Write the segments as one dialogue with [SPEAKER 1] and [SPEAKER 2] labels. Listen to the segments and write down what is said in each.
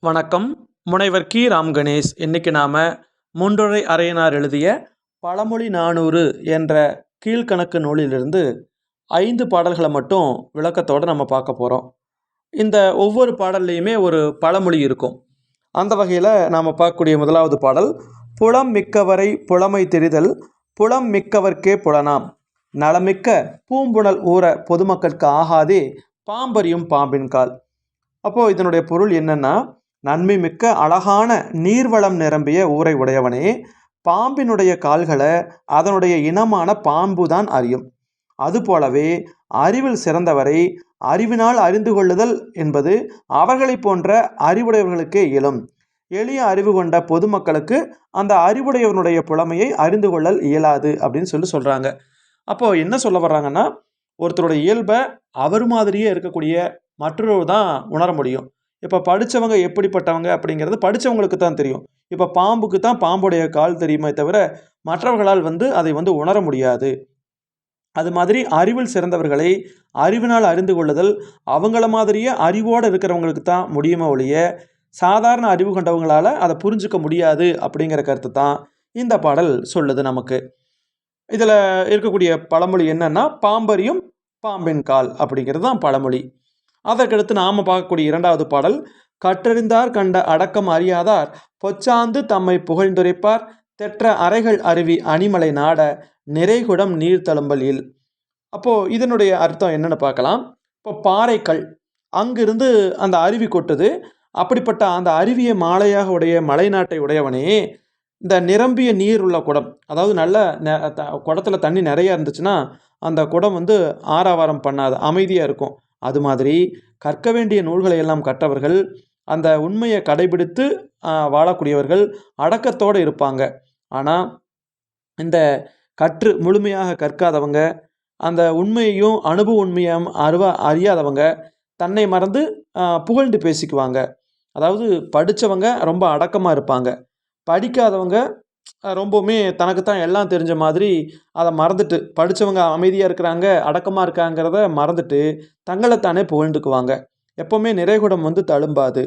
[SPEAKER 1] வணக்கம். முனைவர் கி. ராம் கணேஷ். இன்றைக்கி நாம் மூன்றுரை அரையனார் எழுதிய பழமொழி நானூறு என்ற கீழ்கணக்கு நூலிலிருந்து ஐந்து பாடல்களை மட்டும் விளக்கத்தோடு நம்ம பார்க்க போகிறோம் இந்த ஒவ்வொரு பாடல்லையுமே ஒரு பழமொழி இருக்கும். அந்த வகையில் நாம் பார்க்கக்கூடிய முதலாவது பாடல் புலம் மிக்கவரை புலமை தெரிதல் புலம் மிக்கவர்க்கே புலனாம். நலமிக்க பூம்புணல் ஊற பொதுமக்களுக்கு ஆகாதே பாம்பரியும் பாம்பின் கால். அப்போது இதனுடைய பொருள் என்னென்னா நன்மை மிக்க அழகான நீர்வளம் நிரம்பிய ஊரை உடையவனே பாம்பினுடைய கால்களை அதனுடைய இனமான பாம்பு தான் அறியும். அதுபோலவே அறிவில் சிறந்தவரை அறிவினால் அறிந்து கொள்ளுதல் என்பது அவர்களைப் போன்ற அறிவுடையவர்களுக்கே இயலும். எளிய அறிவு கொண்ட பொதுமக்களுக்கு அந்த அறிவுடையவனுடைய புலமையை அறிந்து கொள்ளல் இயலாது அப்படின்னு சொல்லி சொல்கிறாங்க அப்போது என்ன சொல்ல வர்றாங்கன்னா ஒருத்தருடைய இயல்பை அவர் மாதிரியே இருக்கக்கூடிய மற்றொரு தான் உணர முடியும். இப்போ படித்தவங்க எப்படிப்பட்டவங்க அப்படிங்கிறது படித்தவங்களுக்கு தான் தெரியும். இப்போ பாம்புக்கு தான் பாம்புடைய கால் தெரியுமே தவிர மற்றவர்களால் வந்து அதை வந்து உணர முடியாது. அது மாதிரி அறிவில் சிறந்தவர்களை அறிவினால் அறிந்து கொள்ளுதல் அவங்கள மாதிரியே அறிவோடு இருக்கிறவங்களுக்கு தான் முடியுமே ஒழிய சாதாரண அறிவு கொண்டவங்களால் அதை புரிஞ்சுக்க முடியாது அப்படிங்கிற கருத்து தான் இந்த பாடல் சொல்லுது நமக்கு. இதில் இருக்கக்கூடிய பழமொழி என்னென்னா பாம்பரியும் பாம்பின் கால் அப்படிங்கிறது தான் பழமொழி. அதற்கடுத்து நாம் பார்க்கக்கூடிய இரண்டாவது பாடல் கற்றறிந்தார் கண்ட அடக்கம் அறியாதார் பொச்சாந்து தம்மை புகழ்ந்துரைப்பார் தெற்ற அறைகள் அருவி அணிமலை நாட நிறைகுடம் நீர் தழும்பல் அப்போது இதனுடைய அர்த்தம் என்னென்னு பார்க்கலாம். இப்போ பாறைக்கல் அங்கிருந்து அந்த அருவி கொட்டுது. அப்படிப்பட்ட அந்த அருவியை மாலையாக உடைய மலைநாட்டை உடையவனே இந்த நிரம்பிய நீர் உள்ள குடம் அதாவது நல்ல குடத்தில் தண்ணி நிறையா இருந்துச்சுன்னா அந்த குடம் வந்து ஆறாவாரம் பண்ணாது அமைதியாக இருக்கும். அது மாதிரி கற்க வேண்டிய நூல்களை எல்லாம் கற்றவர்கள் அந்த உண்மையை கடைபிடித்து வாழக்கூடியவர்கள் அடக்கத்தோடு இருப்பாங்க. ஆனால் இந்த கற்று முழுமையாக கற்காதவங்க அந்த உண்மையையும் அனுபவ உண்மையும் அருவ அறியாதவங்க தன்னை மறந்து புகழ்ந்து பேசிக்குவாங்க. அதாவது படித்தவங்க ரொம்ப அடக்கமாக இருப்பாங்க. படிக்காதவங்க ரொம்பவுமே தனக்கு தான் எல்லாம் தெரிஞ்ச மாதிரி அதை மறந்துட்டு படித்தவங்க அமைதியாக இருக்கிறாங்க அடக்கமாக இருக்காங்கிறத மறந்துட்டு தங்களைத்தானே புகழ்ந்துக்குவாங்க. எப்போவுமே நிறைகுடம் வந்து தழும்பாது.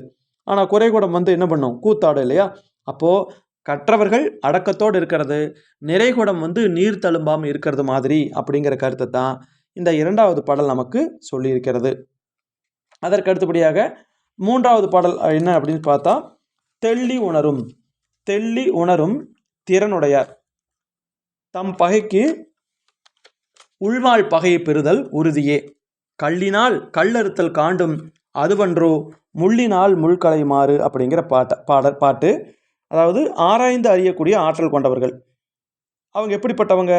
[SPEAKER 1] ஆனால் குறைகுடம் வந்து என்ன பண்ணும்? கூத்தாடும் இல்லையா? அப்போது கற்றவர்கள் அடக்கத்தோடு இருக்கிறது நிறைகுடம் வந்து நீர் தழும்பாமல் இருக்கிறது மாதிரி அப்படிங்கிற கருத்தை தான் இந்த இரண்டாவது பாடல் நமக்கு சொல்லியிருக்கிறது. அதற்கு அடுத்தபடியாக மூன்றாவது பாடல் என்ன அப்படின்னு பார்த்தா தெள்ளி உணரும் தெள்ளி உணரும் திறனுடையார். தம் பகைக்கு உள்வாழ் பகையை பெறுதல் உறுதியே. கல்லினால் கல்லறுத்தல் காண்டும் அதுவன்றோ முள்ளினால் முள்களையுமாறு அப்படிங்கிற பாட்ட பாட பாட்டு. அதாவது ஆராய்ந்து அறியக்கூடிய ஆற்றல் கொண்டவர்கள். அவங்க எப்படிப்பட்டவங்க?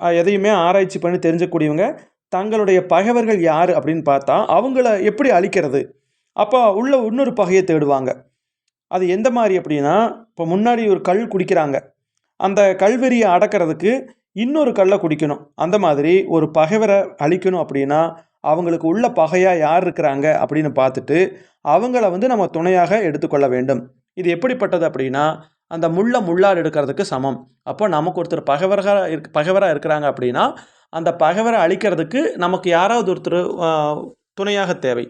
[SPEAKER 1] எதையுமே ஆராய்ச்சி பண்ணி தெரிஞ்சக்கூடியவங்க. தங்களுடைய பகைவர்கள் யார் அப்படின்னு பார்த்தா அவங்கள எப்படி அழிக்கிறது? அப்போ உள்ள இன்னொரு பகையை தேடுவாங்க. அது எந்த மாதிரி அப்படின்னா இப்போ முன்னாடி ஒரு கல் குடிக்கிறாங்க. அந்த கல்வெறியை அடக்கிறதுக்கு இன்னொரு கல்லை குடிக்கணும். அந்த மாதிரி ஒரு பகைவரை அழிக்கணும் அப்படின்னா அவங்களுக்கு உள்ள பகையாக யார் இருக்கிறாங்க அப்படின்னு பார்த்துட்டு அவங்கள வந்து நம்ம துணையாக எடுத்துக்கொள்ள வேண்டும். இது எப்படிப்பட்டது அப்படின்னா அந்த முள்ளை முள்ளார் எடுக்கிறதுக்கு சமம். அப்போ நமக்கு ஒருத்தர் பகைவராக இருக் பகைவராக இருக்கிறாங்க அப்படின்னா அந்த பகைவரை அழிக்கிறதுக்கு நமக்கு யாராவது ஒருத்தர் துணையாக தேவை.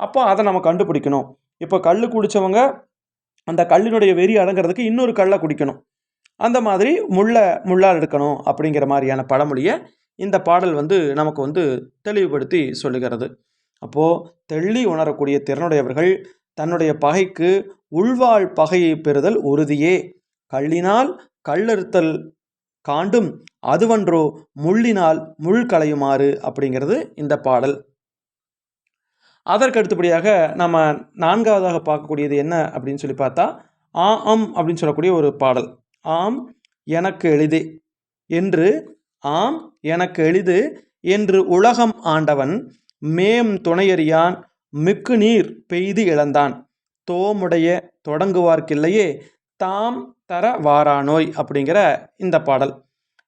[SPEAKER 1] அப்போ அதை நம்ம கண்டுபிடிக்கணும். இப்போ கல் குடித்தவங்க அந்த கல்லினுடைய வெறி அடங்கிறதுக்கு இன்னொரு கல்லை குடிக்கணும். அந்த மாதிரி முள்ளை முள்ளால் எடுக்கணும் அப்படிங்கிற மாதிரியான பழமொழியை இந்த பாடல் வந்து நமக்கு வந்து தெளிவுபடுத்தி சொல்லுகிறது. அப்போது தெள்ளி உணரக்கூடிய திறனுடையவர்கள் தன்னுடைய பகைக்கு உள்வாழ் பகையை பெறுதல் உறுதியே. கல்லினால் கல்லறுத்தல் காண்டும் அதுவன்றோ முள்ளினால் முள் களையுமாறு அப்படிங்கிறது இந்த பாடல். அதற்கு அடுத்தபடியாக நம்ம நான்காவதாக பார்க்கக்கூடியது என்ன அப்படின்னு சொல்லி பார்த்தா ஆ அம் அப்படின்னு சொல்லக்கூடிய ஒரு பாடல். ஆம் எனக்கு எளிது. என்று ஆம் எனக்கு எளிது என்று உலகம் ஆண்டவன் மேம் துணையறியான் மிக்கு நீர் பெய்து இழந்தான். தோமுடைய தொடங்குவார்க்கில்லையே தாம் தர வாரானோய் அப்படிங்கிற இந்த பாடல்.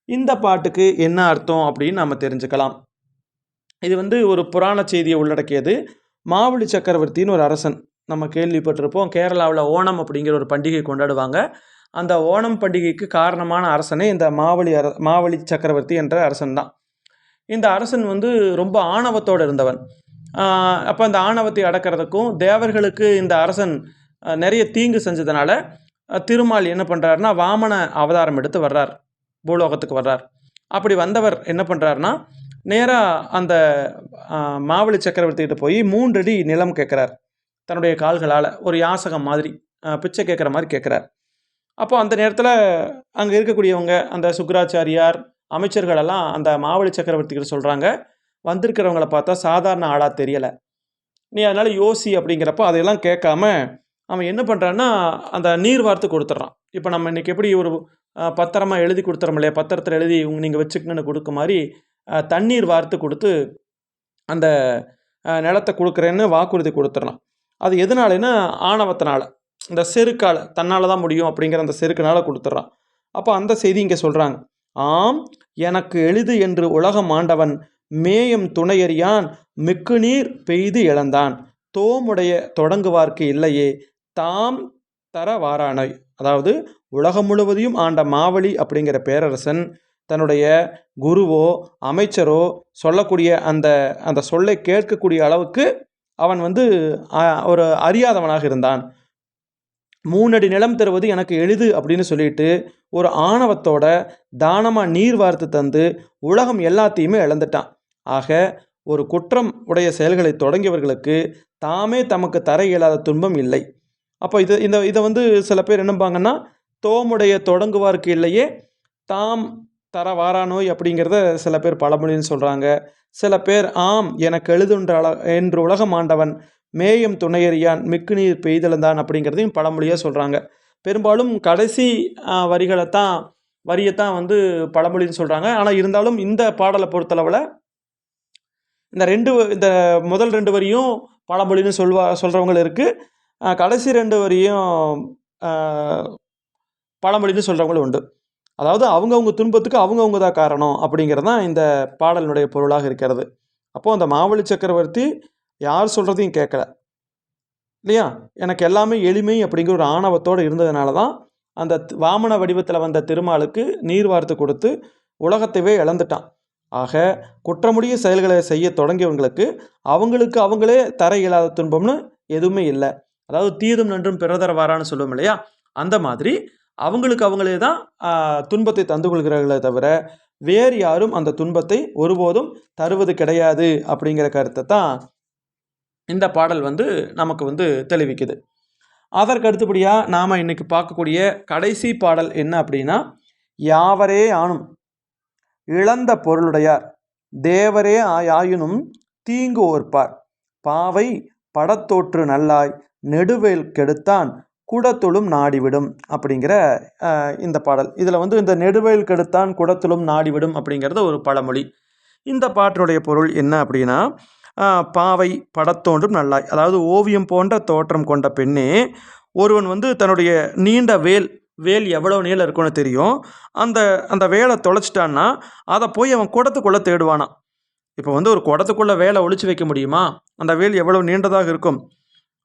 [SPEAKER 1] இந்த பாட்டுக்கு என்ன அர்த்தம் அப்படின்னு நம்ம தெரிஞ்சுக்கலாம். இது வந்து ஒரு புராண செய்தியை உள்ளடக்கியது. மாவுளி சக்கரவர்த்தின்னு ஒரு அரசன். நம்ம கேள்விப்பட்டிருப்போம் கேரளாவில் ஓணம் அப்படிங்கிற ஒரு பண்டிகை கொண்டாடுவாங்க. அந்த ஓணம் பண்டிகைக்கு காரணமான அரசனே இந்த மாவழி அர மாவழி சக்கரவர்த்தி என்ற அரசன் தான் இந்த அரசன் வந்து ரொம்ப ஆணவத்தோடு இருந்தவன். அப்போ அந்த ஆணவத்தை அடக்கிறதுக்கும் தேவர்களுக்கு இந்த அரசன் நிறைய தீங்கு செஞ்சதுனால திருமால் என்ன பண்ணுறாருனா வாமன அவதாரம் எடுத்து வர்றார். பூலோகத்துக்கு வர்றார். அப்படி வந்தவர் என்ன பண்ணுறாருனா நேராக அந்த மாவழி சக்கரவர்த்திகிட்ட போய் மூன்றடி நிலம் கேட்குறார். தன்னுடைய கால்களால் ஒரு யாசகம் மாதிரி பிச்சை கேட்குற மாதிரி கேட்குறார். அப்போ அந்த நேரத்தில் அங்கே இருக்கக்கூடியவங்க அந்த சுக்கராச்சாரியார் அமைச்சர்கள் எல்லாம் அந்த மாவழி சக்கரவர்த்திகள் சொல்கிறாங்க வந்திருக்கிறவங்கள பார்த்தா சாதாரண ஆளாக தெரியலை. நீ அதனால் யோசி அப்படிங்கிறப்போ அதையெல்லாம் கேட்காம அவன் என்ன பண்ணுறான்னா அந்த நீர் வார்த்து கொடுத்துட்றான். இப்போ நம்ம இன்றைக்கி எப்படி ஒரு பத்திரமாக பத்திரமா எழுதி கொடுத்துறோம் இல்லையா? பத்திரத்தில் எழுதி உங்க நீங்கள் வச்சுக்கணுன்னு கொடுக்க மாதிரி தண்ணீர் வார்த்து கொடுத்து அந்த நிலத்தை கொடுக்குறேன்னு வாக்குறுதி கொடுத்துட்றான். அது எதனாலன்னா ஆணவத்தினால. இந்த செருக்கால் தன்னால் தான் முடியும் அப்படிங்கிற அந்த செருக்கினால் கொடுத்துட்றான். அப்போ அந்த செய்தி இங்கே சொல்கிறாங்க ஆம் எனக்கு எளிது என்று உலகம் ஆண்டவன் மேயம் துணையறியான் மிக்கு நீர் பெய்து இழந்தான். தோமுடைய தொடங்குவார்க்கு இல்லையே தாம் தர வாரானை அதாவது உலகம் முழுவதையும் ஆண்ட மாவழி அப்படிங்கிற பேரரசன் தன்னுடைய குருவோ அமைச்சரோ சொல்லக்கூடிய அந்த அந்த சொல்லை கேட்கக்கூடிய அளவுக்கு அவன் வந்து ஒரு அறியாதவனாக இருந்தான். மூணடி நிலம் தருவது எனக்கு எளிது அப்படின்னு சொல்லிட்டு ஒரு ஆணவத்தோட தானமாக நீர் வார்த்து தந்து உலகம் எல்லாத்தையுமே இழந்துட்டான். ஆக ஒரு குற்றம் உடைய செயல்களை தொடங்கியவர்களுக்கு தாமே தமக்கு தர இயலாத துன்பம் இல்லை. அப்போ இது இந்த இதை வந்து சில பேர் என்னம்பாங்கன்னா தோமுடைய தொடங்குவார்க்கு இல்லையே தாம் தர வாரானோய் அப்படிங்கிறத சில பேர் பழமொழின்னு சொல்கிறாங்க சில பேர் ஆம் எனக்கு எழுதுன்ற அள என்று உலகம் ஆண்டவன் மேயம் துணையறியான் மிக்கு நீர் பெய்தளந்தான் அப்படிங்கிறதையும் பழமொழியாக சொல்கிறாங்க பெரும்பாலும் கடைசி வரிகளைத்தான் வரியைத்தான் வந்து பழமொழின்னு சொல்கிறாங்க ஆனால் இருந்தாலும் இந்த பாடலை பொறுத்தளவில் இந்த ரெண்டு இந்த முதல் ரெண்டு வரியும் பழமொழின்னு சொல்வா சொல்கிறவங்க இருக்குது கடைசி ரெண்டு வரியும் பழமொழின்னு சொல்கிறவங்களும் உண்டு. அதாவது அவங்கவுங்க துன்பத்துக்கு அவங்கவுங்க தான் காரணம் அப்படிங்கிறது தான் இந்த பாடலினுடைய பொருளாக இருக்கிறது. அப்போது அந்த மாவழி சக்கரவர்த்தி யார் சொல்கிறதையும் கேட்கல. இல்லையா? எனக்கு எல்லாமே எளிமை அப்படிங்கிற ஒரு ஆணவத்தோடு இருந்ததுனால தான் அந்த வாமன வடிவத்தில் வந்த திருமாலுக்கு நீர் வார்த்து கொடுத்து உலகத்தைவே இழந்துட்டான். ஆக குற்றமுடிய செயல்களை செய்ய தொடங்கியவங்களுக்கு அவங்களுக்கு அவங்களே தர இயலாத துன்பம்னு எதுவுமே இல்லை. அதாவது தீதும் நன்றும் பிறதர வாரான்னு சொல்லுவோம் இல்லையா? அந்த மாதிரி அவங்களுக்கு அவங்களே தான் துன்பத்தை தந்து கொள்கிறார்களே தவிர வேறு யாரும் அந்த துன்பத்தை ஒருபோதும் தருவது கிடையாது அப்படிங்கிற கருத்தை தான் இந்த பாடல் வந்து நமக்கு வந்து தெளிவிக்குது. அதற்கு அடுத்தபடியாக நாம் இன்றைக்கி பார்க்கக்கூடிய கடைசி பாடல் என்ன அப்படின்னா யாவரே ஆணும் இழந்த பொருளுடையார் தேவரே ஆயாயினும் தீங்கு ஓர்ப்பார். பாவை படத்தோற்று நல்லாய் நெடுவேல் கெடுத்தான் குடத்துளும் நாடிவிடும் அப்படிங்கிற இந்த பாடல். இதில் வந்து இந்த நெடுவேல் கெடுத்தான் குடத்துளும் நாடிவிடும் அப்படிங்கிறது ஒரு பழமொழி. இந்த பாட்டினுடைய பொருள் என்ன அப்படின்னா பாவை படத்தோன்றும் நல்லாய். அதாவது ஓவியம் போன்ற தோற்றம் கொண்ட பெண்ணே ஒருவன் வந்து தன்னுடைய நீண்ட வேல் வேல் எவ்வளோ நீளம் இருக்கும்னு தெரியும். அந்த அந்த வேலை தொலைச்சிட்டான்னா அதை போய் அவன் குடத்துக்குள்ளே தேடுவானான் இப்போ வந்து ஒரு குடத்துக்குள்ளே வேலை ஒழிச்சு வைக்க முடியுமா? அந்த வேல் எவ்வளோ நீண்டதாக இருக்கும்?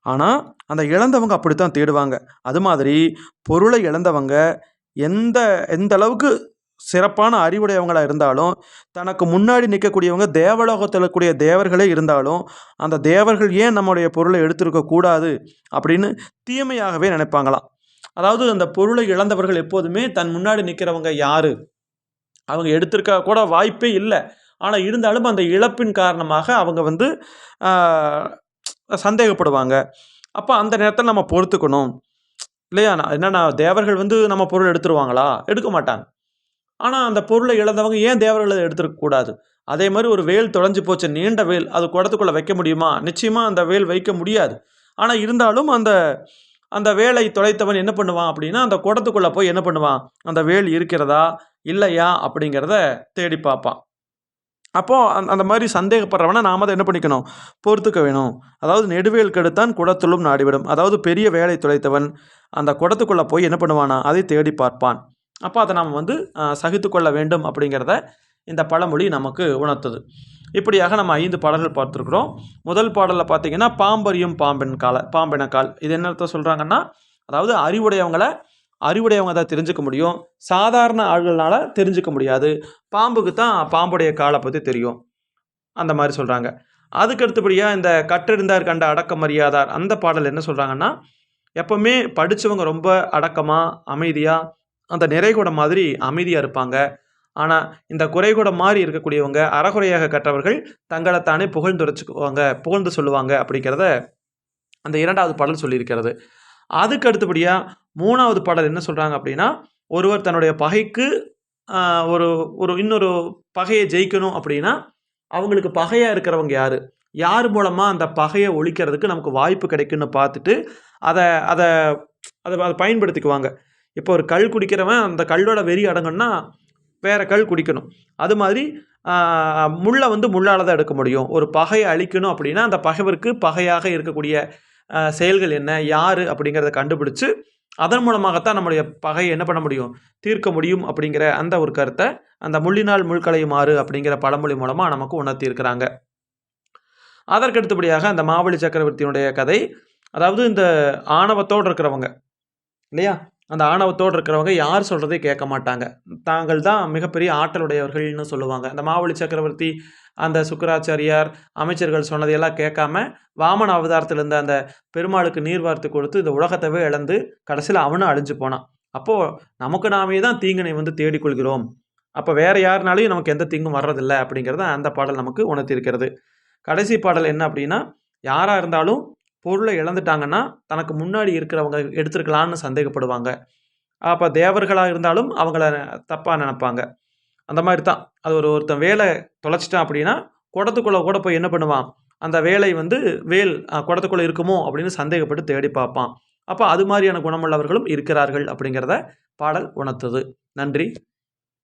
[SPEAKER 1] ஆனால் அந்த இழந்தவங்க அப்படித்தான் தேடுவாங்க. அது மாதிரி பொருளை இழந்தவங்க எந்த எந்த அளவுக்கு சிறப்பான அறிவுடையவங்களாக இருந்தாலும் தனக்கு முன்னாடி நிற்கக்கூடியவங்க தேவலோகத்தில் இருக்கக்கூடிய தேவர்களே இருந்தாலும் அந்த தேவர்கள் ஏன் நம்முடைய பொருளை எடுத்திருக்க கூடாது அப்படின்னு தீமையாகவே நினைப்பாங்களாம். அதாவது அந்த பொருளை இழந்தவர்கள் எப்போதுமே தன் முன்னாடி நிற்கிறவங்க யாரு? அவங்க எடுத்திருக்க கூட வாய்ப்பே இல்லை. ஆனால் இருந்தாலும் அந்த இழப்பின் காரணமாக அவங்க வந்து சந்தேகப்படுவாங்க. அப்போ அந்த நேரத்தில் நம்ம பொறுத்துக்கணும். இல்லையா? நான் என்னன்னா தேவர்கள் வந்து நம்ம பொருள் எடுத்துருவாங்களா? எடுக்க மாட்டாங்க. ஆனால் அந்த பொருளை இழந்தவங்க ஏன் தேவர்களை எடுத்துருக்கக்கூடாது அதே மாதிரி ஒரு வேல் தொலைஞ்சு போச்சு நீண்ட வேல் அது குடத்துக்குள்ளே வைக்க முடியுமா? நிச்சயமாக அந்த வேல் வைக்க முடியாது. ஆனால் இருந்தாலும் அந்த அந்த வேலை தொலைத்தவன் என்ன பண்ணுவான் அப்படின்னா அந்த குடத்துக்குள்ளே போய் என்ன பண்ணுவான்? அந்த வேல் இருக்கிறதா? இல்லையா? அப்படிங்கிறத தேடி பார்ப்பான். அப்போது அந்த அந்த மாதிரி சந்தேகப்படுறவனை நாம் அதை என்ன பண்ணிக்கணும்? பொறுத்துக்க வேணும். அதாவது நெடுவேல் கெடுத்தான் குடத்துள்ளும் நாடிவிடும். அதாவது பெரிய வேலை தொலைத்தவன் அந்த குடத்துக்குள்ளே போய் என்ன பண்ணுவானா? அதை தேடி பார்ப்பான். அப்போ அதை நாம் வந்து சகித்து கொள்ள வேண்டும் அப்படிங்கிறத இந்த பழமொழி நமக்கு உணர்த்துது. இப்படியாக நம்ம ஐந்து பாடல்கள் பார்த்துருக்குறோம். முதல் பாடலில் பார்த்தீங்கன்னா பாம்பரியும் பாம்பென் கால பாம்பெனக்கால். இது என்ன சொல்கிறாங்கன்னா அதாவது அறிவுடையவங்களை அறிவுடையவங்க தான் தெரிஞ்சுக்க முடியும். சாதாரண ஆள்கள்னால் தெரிஞ்சுக்க முடியாது. பாம்புக்கு தான் பாம்புடைய காலை பற்றி தெரியும். அந்த மாதிரி சொல்கிறாங்க அதுக்கு அடுத்தபடியாக இந்த கற்றறிந்தார் கண்ட அடக்கம் அறியாதார் அந்த பாடல் என்ன சொல்கிறாங்கன்னா எப்போவுமே படித்தவங்க ரொம்ப அடக்கமாக அமைதியாக அந்த நிறைகுடம் மாதிரி அமைதியாக இருப்பாங்க. ஆனால் இந்த குறைகுடம் மாதிரி இருக்கக்கூடியவங்க அறகுறையாக கற்றவர்கள் தங்களை தானே புகழ்ந்துரைச்சுக்குவாங்க புகழ்ந்து சொல்லுவாங்க அப்படிங்கிறத அந்த இரண்டாவது பாடல் சொல்லியிருக்கிறது. அதுக்கு அடுத்தபடியாக மூணாவது பாடல் என்ன சொல்கிறாங்க அப்படின்னா ஒருவர் தன்னுடைய பகைக்கு ஒரு ஒரு இன்னொரு பகையை ஜெயிக்கணும் அப்படின்னா அவங்களுக்கு பகையாக இருக்கிறவங்க யார்? யார் மூலமாக அந்த பகையை ஒழிக்கிறதுக்கு நமக்கு வாய்ப்பு கிடைக்குன்னு பார்த்துட்டு அதை அதை அதை அதை பயன்படுத்திக்குவாங்க. இப்போ ஒரு கல் குடிக்கிறவன் அந்த கல்லோட வெறி அடங்கணும்னா வேற கல் குடிக்கணும். அது மாதிரி முள்ளை வந்து முள்ளால் தான் எடுக்க முடியும். ஒரு பகையை அழிக்கணும் அப்படின்னா அந்த பகைவருக்கு பகையாக இருக்கக்கூடிய செயல்கள் என்ன யார் அப்படிங்கிறத கண்டுபிடிச்சு அதன் மூலமாகத்தான் நம்முடைய பகையை என்ன பண்ண முடியும்? தீர்க்க முடியும் அப்படிங்கிற அந்த ஒரு கருத்தை அந்த முள்ளினால் முள்களையுமாறு அப்படிங்கிற பழமொழி மூலமாக நமக்கு உணர்த்தியிருக்கிறாங்க அதற்கடுத்தபடியாக அதற்கு அடுத்தபடியாக அந்த மாவழி சக்கரவர்த்தியினுடைய கதை அதாவது இந்த ஆணவத்தோடு இருக்கிறவங்க இல்லையா? அந்த ஆணவத்தோடு இருக்கிறவங்க யார் சொல்கிறதே கேட்க மாட்டாங்க. தாங்கள் தான் மிகப்பெரிய ஆற்றலுடையவர்கள்னு சொல்லுவாங்க. அந்த மாவழி சக்கரவர்த்தி அந்த சுக்கராச்சாரியார் அமைச்சர்கள் சொன்னதையெல்லாம் கேட்காம வாமன அவதாரத்தில் இருந்த அந்த பெருமாளுக்கு நீர் வார்த்து கொடுத்து இந்த உலகத்தவே இழந்து கடைசியில் அவனும் அழிஞ்சு போனான். அப்போது நமக்கு நாமே தான் தீங்கினை வந்து தேடிக்கொள்கிறோம். அப்போ வேறு யாருனாலையும் நமக்கு எந்த தீங்கும் வர்றதில்லை அப்படிங்கிறத அந்த பாடல் நமக்கு உணர்த்தியிருக்கிறது. கடைசி பாடல் என்ன அப்படின்னா யாராக இருந்தாலும் பொருளை இழந்துட்டாங்கன்னா தனக்கு முன்னாடி இருக்கிறவங்க எடுத்திருக்கலான்னு சந்தேகப்படுவாங்க. அப்போ தேவர்களாக இருந்தாலும் அவங்கள தப்பாக நினைப்பாங்க. அந்த மாதிரி தான் அது ஒரு ஒருத்தன் வேலை தொலைச்சிட்டான் அப்படின்னா குடத்துக்குள்ளே கூட போய் என்ன பண்ணுவான்? அந்த வேலை வந்து வேல் குடத்துக்குள்ளே இருக்குமோ அப்படின்னு சந்தேகப்பட்டு தேடி பார்ப்பான். அப்போ அது மாதிரியான குணமுள்ளவர்களும் இருக்கிறார்கள் அப்படிங்கிறத பாடல் உணர்த்துது. நன்றி.